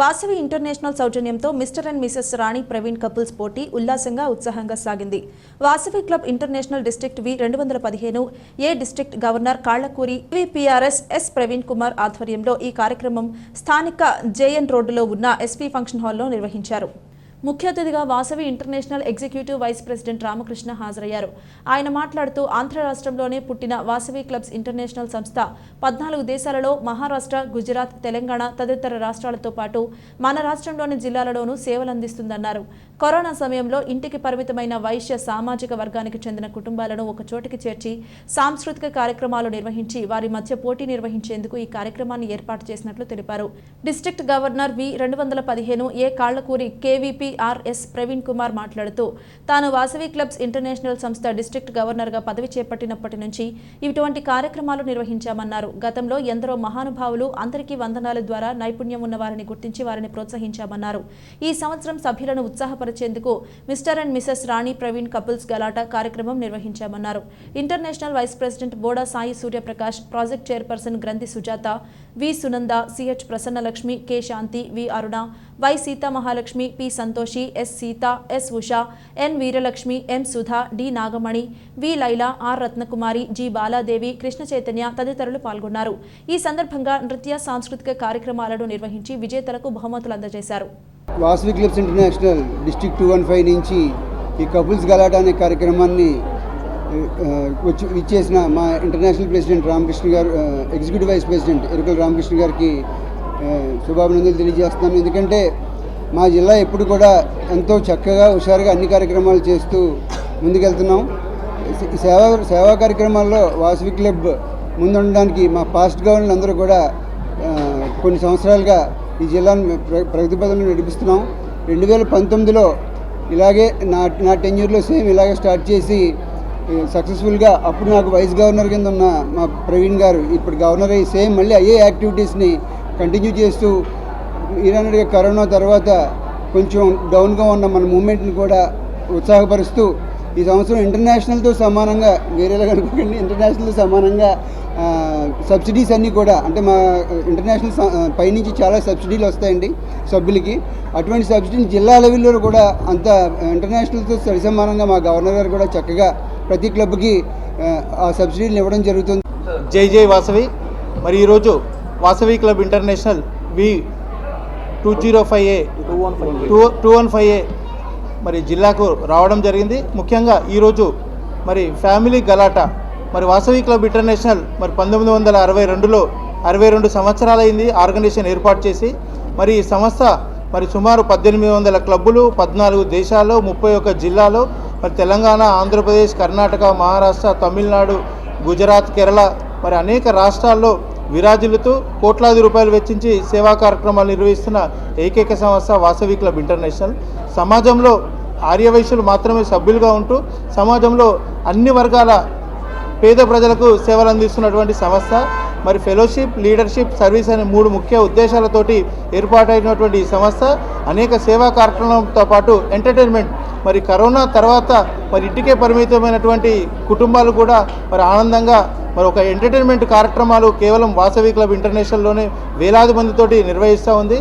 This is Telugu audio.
వాసవి ఇంటర్నేషనల్ సౌజన్యంతో mister and missus Rani Praveen couples పోటీ ఉల్లాసంగా ఉత్సాహంగా సాగింది. Vasavi club international district V రెండు వందల పదిహేను A district governor Kallakuri V P R S S Praveen Kumar ఆధ్వర్యంలో ఈ కార్యక్రమం స్థానిక జేఎన్ రోడ్డులో ఉన్న ఎస్పీ ఫంక్షన్ హాల్లో నిర్వహించారు. ముఖ్య అతిథిగా Vasavi international executive vice president Ramakrishna హాజరయ్యారు. ఆయన మాట్లాడుతూ ఆంధ్ర రాష్ట్రంలోనే పుట్టిన వాసవి క్లబ్స్ ఇంటర్నేషనల్ సంస్థ పద్నాలుగు దేశాలలో మహారాష్ట్ర గుజరాత్ తెలంగాణ తదితర రాష్ట్రాలతో పాటు మన రాష్ట్రంలోని జిల్లాలలోనూ సేవలందిస్తుందన్నారు కరోనా సమయంలో ఇంటికి పరిమితమైన వైశ్య సామాజిక వర్గానికి చెందిన కుటుంబాలను ఒక చోటికి చేర్చి సాంస్కృతిక కార్యక్రమాలు నిర్వహించి వారి మధ్య పోటీ నిర్వహించేందుకు ఈ కార్యక్రమాన్ని ఏర్పాటు చేసినట్లు తెలిపారు. డిస్ట్రిక్ట్ గవర్నర్ వి రెండు వందల పదిహేను ఏ కాళ్ళకూరి కేవీపీఆర్ఎస్ ప్రవీణ్ కుమార్ మాట్లాడుతూ తాను వాసవి క్లబ్స్ ఇంటర్నేషనల్ సంస్థ డిస్ట్రిక్ట్ గవర్నర్గా పదవి చేపట్టినప్పటి నుంచి ఇటువంటి కార్యక్రమాలు నిర్వహించామన్నారు. గతంలో ఎందరో మహానుభావులు అందరికీ వందనాల ద్వారా నైపుణ్యం ఉన్న వారిని గుర్తించి వారిని ప్రోత్సహించామన్నారు. ఈ సంవత్సరం సభ్యులను ఉత్సాహపరిచేందుకు mister and missus Rani Praveen couples Galatta కార్యక్రమం నిర్వహించామన్నారు. International vice president Boda Sai Suryaprakash project chairperson Granthi Sujatha V Sunanda C H Prasannalakshmi K Shanthi V Aruna Y Seethamahalakshmi P Santoshi S Seetha S Usha N Veeralakshmi M Sudha D Nagamani V Laila R Ratnakumari G Baladevi Krishna Chaitanya తదితరులు పాల్గొన్నారు. ఈ సందర్భంగా నృత్య సాంస్కృతిక కార్యక్రమాలను నిర్వహించి విజేతలకు బహుమతులు అందజేశారు. Vasavi clubs international district two one five నుంచి ఈ కపుల్స్ గలాట అనే కార్యక్రమాన్ని వచ్చి ఇచ్చేసిన మా ఇంటర్నేషనల్ ప్రెసిడెంట్ రామకృష్ణ గారు executive vice president Erukala Ramakrishna గారికి శుభాభినందనలు తెలియజేస్తున్నాను ఎందుకంటే మా జిల్లా ఎప్పుడు కూడా ఎంతో చక్కగా హుషారుగా అన్ని కార్యక్రమాలు చేస్తూ ముందుకెళ్తున్నాం. సేవా సేవా కార్యక్రమాల్లో వాసవి క్లబ్ ముందుండడానికి మా పాస్ట్ గవర్నర్లు అందరూ కూడా కొన్ని సంవత్సరాలుగా ఈ జిల్లాను ప్ర నడిపిస్తున్నాం. రెండు వేల పంతొమ్మిదిలో ఇలాగే నా నా టెన్యూర్లో సేమ్ ఇలాగే స్టార్ట్ చేసి సక్సెస్ఫుల్గా అప్పుడు నాకు వైస్ గవర్నర్ కింద ఉన్న మా ప్రవీణ్ గారు ఇప్పుడు గవర్నర్ అయ్యి సేమ్ మళ్ళీ అయ్యే యాక్టివిటీస్ని కంటిన్యూ చేస్తూ ఈరన్నడిగా కరోనా తర్వాత కొంచెం డౌన్గా ఉన్న మన మూమెంట్ని కూడా ఉత్సాహపరుస్తూ ఈ సంవత్సరం ఇంటర్నేషనల్తో సమానంగా వేరేలా కనుకోకండి ఇంటర్నేషనల్తో సమానంగా సబ్సిడీస్ అన్నీ కూడా అంటే మా ఇంటర్నేషనల్ స- పైనుంచి చాలా సబ్సిడీలు వస్తాయండి సభ్యులకి. అటువంటి సబ్సిడీని జిల్లా లెవెల్లో కూడా అంత ఇంటర్నేషనల్తో సరి సమానంగా మా గవర్నర్ గారు కూడా చక్కగా ప్రతి క్లబ్కి ఆ, ఆ సబ్సిడీలు ఇవ్వడం జరుగుతుంది. జై జై వాసవి. మరి ఈరోజు Vasavi club international V two zero five A two two one five A మరి జిల్లాకు రావడం జరిగింది. ముఖ్యంగా ఈరోజు మరి ఫ్యామిలీ గలాటా మరి వాసవి క్లబ్ ఇంటర్నేషనల్ మరి పంతొమ్మిది వందల అరవై రెండులో అరవై రెండు సంవత్సరాలైంది ఆర్గనైజేషన్ ఏర్పాటు చేసి మరి ఈ సంస్థ మరి సుమారు పద్దెనిమిది వందల క్లబ్బులు పద్నాలుగు దేశాల్లో ముప్పై ఒక్క జిల్లాలో మరి తెలంగాణ ఆంధ్రప్రదేశ్ కర్ణాటక మహారాష్ట్ర తమిళనాడు గుజరాత్ కేరళ మరి అనేక రాష్ట్రాల్లో విరాజిల్లుతూ కోట్లాది రూపాయలు వెచ్చించి సేవా కార్యక్రమాలు నిర్వహిస్తున్న ఏకైక సంస్థ వాసవి క్లబ్ ఇంటర్నేషనల్. సమాజంలో ఆర్యవైశ్యులు మాత్రమే సభ్యులుగా ఉంటూ సమాజంలో అన్ని వర్గాల పేద ప్రజలకు సేవలు అందిస్తున్నటువంటి సంస్థ. మరి ఫెలోషిప్ లీడర్షిప్ సర్వీస్ అనే మూడు ముఖ్య ఉద్దేశాలతోటి ఏర్పాటైనటువంటి ఈ సంస్థ. అనేక సేవా కార్యక్రమంతో పాటు ఎంటర్టైన్మెంట్ మరి కరోనా తర్వాత మరి ఇంటికే పరిమితమైనటువంటి కుటుంబాలు కూడా మరి ఆనందంగా మరి ఒక ఎంటర్టైన్మెంట్ కార్యక్రమాలు కేవలం వాసవి క్లబ్ ఇంటర్నేషనల్లోనే వేలాది మందితోటి నిర్వహిస్తూ ఉంది.